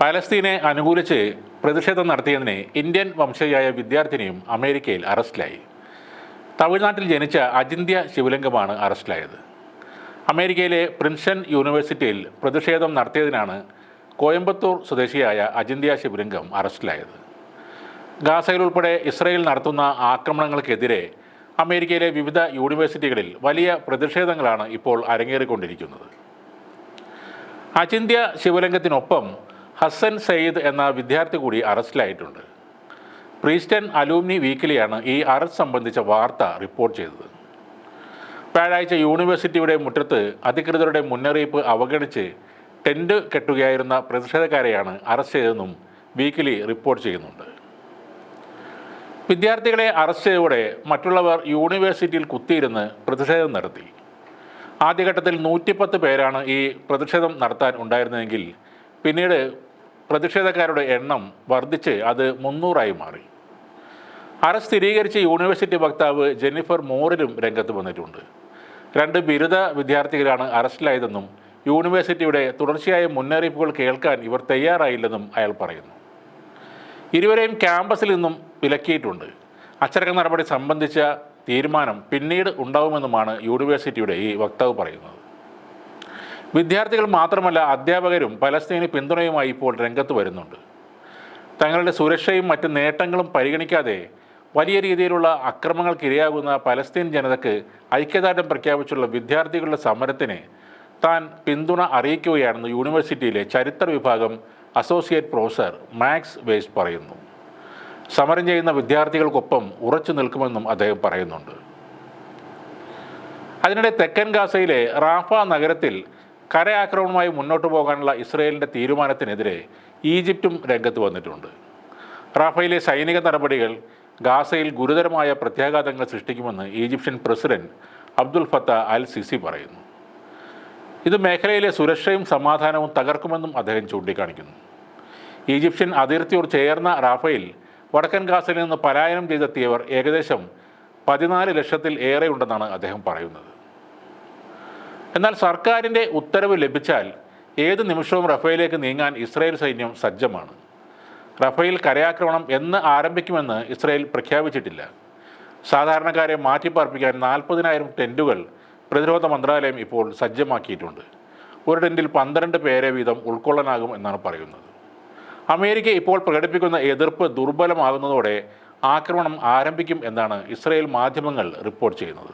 പാലസ്തീനെ അനുകൂലിച്ച് പ്രതിഷേധം നടത്തിയതിന് ഇന്ത്യൻ വംശജയായ വിദ്യാർത്ഥിനിയും അമേരിക്കയിൽ അറസ്റ്റിലായി. തമിഴ്നാട്ടിൽ ജനിച്ച അജിന്ത്യ ശിവലിംഗമാണ് അറസ്റ്റിലായത്. അമേരിക്കയിലെ പ്രിൻസൺ യൂണിവേഴ്സിറ്റിയിൽ പ്രതിഷേധം നടത്തിയതിനാണ് കോയമ്പത്തൂർ സ്വദേശിയായ അജിന്ത്യ ശിവലിംഗം അറസ്റ്റിലായത്. ഗാസയിൽ ഉൾപ്പെടെ ഇസ്രയേൽ നടത്തുന്ന ആക്രമണങ്ങൾക്കെതിരെ അമേരിക്കയിലെ വിവിധ യൂണിവേഴ്സിറ്റികളിൽ വലിയ പ്രതിഷേധങ്ങളാണ് ഇപ്പോൾ അരങ്ങേറിക്കൊണ്ടിരിക്കുന്നത്. അചിന്ത്യ ശിവലിംഗത്തിനൊപ്പം ഹസൻ സയ്യിദ് എന്ന വിദ്യാർത്ഥി കൂടി അറസ്റ്റിലായിട്ടുണ്ട്. പ്രീസ്റ്റൺ അലൂമിനി വീക്കിലിയാണ് ഈ അറസ്റ്റ് സംബന്ധിച്ച വാർത്ത റിപ്പോർട്ട് ചെയ്തത്. വ്യാഴാഴ്ച യൂണിവേഴ്സിറ്റിയുടെ മുറ്റത്ത് അധികൃതരുടെ മുന്നറിയിപ്പ് അവഗണിച്ച് ടെന്റ് കെട്ടുകയായിരുന്ന പ്രതിഷേധക്കാരെയാണ് അറസ്റ്റ് ചെയ്തതെന്നും വീക്കിലി റിപ്പോർട്ട് ചെയ്യുന്നുണ്ട്. വിദ്യാർത്ഥികളെ അറസ്റ്റ് ചെയ്തോടെ മറ്റുള്ളവർ യൂണിവേഴ്സിറ്റിയിൽ കുത്തിയിരുന്ന് പ്രതിഷേധം നടത്തി. ആദ്യഘട്ടത്തിൽ നൂറ്റിപ്പത്ത് പേരാണ് ഈ പ്രതിഷേധം നടത്താൻ ഉണ്ടായിരുന്നതെങ്കിൽ പിന്നീട് പ്രതിഷേധക്കാരുടെ എണ്ണം വർദ്ധിച്ച് അത് മുന്നൂറായി മാറി. അറസ്റ്റ് സ്ഥിരീകരിച്ച യൂണിവേഴ്സിറ്റി വക്താവ് ജെന്നിഫർ മോറിലും രംഗത്ത് വന്നിട്ടുണ്ട്. രണ്ട് ബിരുദ വിദ്യാർത്ഥികളാണ് അറസ്റ്റിലായതെന്നും യൂണിവേഴ്സിറ്റിയുടെ തുടർച്ചയായ മുന്നറിയിപ്പുകൾ കേൾക്കാൻ ഇവർ തയ്യാറായില്ലെന്നും അയാൾ പറയുന്നു. ഇരുവരെയും ക്യാമ്പസിൽ നിന്നും വിലക്കിയിട്ടുണ്ട്. അച്ചടക്ക നടപടി സംബന്ധിച്ച തീരുമാനം പിന്നീട് ഉണ്ടാവുമെന്നുമാണ് യൂണിവേഴ്സിറ്റിയുടെ ഈ വക്താവ് പറയുന്നത്. വിദ്യാർത്ഥികൾ മാത്രമല്ല അധ്യാപകരും പലസ്തീന് പിന്തുണയുമായി ഇപ്പോൾ രംഗത്ത് വരുന്നുണ്ട്. തങ്ങളുടെ സുരക്ഷയും മറ്റ് നേട്ടങ്ങളും പരിഗണിക്കാതെ വലിയ രീതിയിലുള്ള അക്രമങ്ങൾക്ക് ഇരയാകുന്ന പലസ്തീൻ ജനതയ്ക്ക് ഐക്യദാർഢ്യം പ്രഖ്യാപിച്ചുള്ള വിദ്യാർത്ഥികളുടെ സമരത്തിന് താൻ പിന്തുണ അറിയിക്കുകയാണെന്ന് യൂണിവേഴ്സിറ്റിയിലെ ചരിത്ര വിഭാഗം അസോസിയേറ്റ് പ്രൊഫസർ മാക്സ് വേസ് പറയുന്നു. സമരം ചെയ്യുന്ന വിദ്യാർത്ഥികൾക്കൊപ്പം ഉറച്ചു നിൽക്കുമെന്നും അദ്ദേഹം പറയുന്നുണ്ട്. അതിനിടെ തെക്കൻ ഗാസയിലെ റാഫ നഗരത്തിൽ കരയാക്രമണവുമായി മുന്നോട്ട് പോകാനുള്ള ഇസ്രയേലിന്റെ തീരുമാനത്തിനെതിരെ ഈജിപ്തും രംഗത്ത് വന്നിട്ടുണ്ട്. റാഫയിലെ സൈനിക നടപടികൾ ഗാസയിൽ ഗുരുതരമായ പ്രത്യാഘാതങ്ങൾ സൃഷ്ടിക്കുമെന്ന് Egyptian president Abdel Fattah al Sisi പറയുന്നു. ഇത് മേഖലയിലെ സുരക്ഷയും സമാധാനവും തകർക്കുമെന്നും അദ്ദേഹം ചൂണ്ടിക്കാണിക്കുന്നു. ഈജിപ്ഷ്യൻ അതിർത്തിയോട് ചേർന്ന റാഫയിൽ വടക്കൻ ഗാസയിൽ നിന്ന് പലായനം ചെയ്തെത്തിയവർ ഏകദേശം പതിനാല് ലക്ഷത്തിൽ ഏറെയുണ്ടെന്നാണ് അദ്ദേഹം പറയുന്നത്. എന്നാൽ സർക്കാരിന്റെ ഉത്തരവ് ലഭിച്ചാൽ ഏത് നിമിഷവും റഫേലിലേക്ക് നീങ്ങാൻ ഇസ്രായേൽ സൈന്യം സജ്ജമാണ്. റഫേൽ കരയാക്രമണം എന്ന് ആരംഭിക്കുമെന്ന് ഇസ്രായേൽ പ്രഖ്യാപിച്ചിട്ടില്ല. സാധാരണക്കാരെ മാറ്റിപ്പാർപ്പിക്കാൻ നാൽപ്പതിനായിരം ടെന്റുകൾ പ്രതിരോധ മന്ത്രാലയം ഇപ്പോൾ സജ്ജമാക്കിയിട്ടുണ്ട്. ഒരു ടെന്റിൽ പന്ത്രണ്ട് പേരെ വീതം ഉൾക്കൊള്ളാനാകും എന്നാണ് പറയുന്നത്. അമേരിക്ക ഇപ്പോൾ പ്രകടിപ്പിക്കുന്ന എതിർപ്പ് ദുർബലമാകുന്നതോടെ ആക്രമണം ആരംഭിക്കും എന്നാണ് ഇസ്രായേൽ മാധ്യമങ്ങൾ റിപ്പോർട്ട് ചെയ്യുന്നത്.